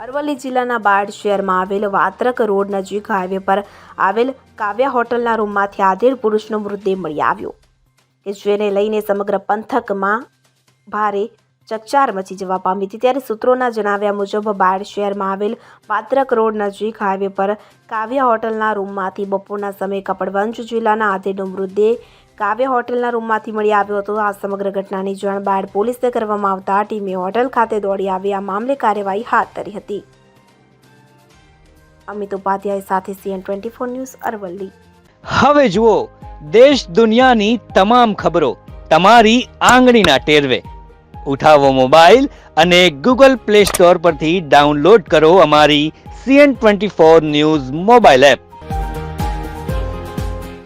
અરવલ્લી જિલ્લાના બાળ શહેરમાં આવેલ વાત્રક રોડ નજીક હાઈવે પર આવેલ કાવ્યા હોટલના રૂમમાંથી આધેડ પુરુષનો મૃતદેહ મળી આવ્યો, કે જેને લઈને સમગ્ર પંથકમાં ભારે ચકચાર મચી જવા પામી હતી. ત્યારે સૂત્રોના જણાવ્યા મુજબ બાળ શહેરમાં આવેલ વાત્રક રોડ નજીક હાઈવે પર કાવ્યા હોટલના રૂમમાંથી બપોરના સમયે કપડવંજ જિલ્લાના આધેડનો મૃતદેહ કાવ્ય હોટેલના રૂમમાંથી મળી આવ્યો હતો. આ સમગ્ર ઘટનાની જાણ બાળ પોલીસને કરવામાં આવતા ટીમે હોટલ ખાતે દોડી આવી. આ મામલે કાર્યવાહી હાથ ધરી હતી. અમિત ઉપાધ્યાય સાથે CN twenty four news Aravalli. હવે જુઓ, દેશ દુનિયાની તમામ ખબરો તમારી આંગળીના ટેરવે. ઉઠાવો મોબાઈલ અને ગૂગલ પ્લે સ્ટોર પરથી ડાઉનલોડ કરો અમારી CN twenty four news mobile app.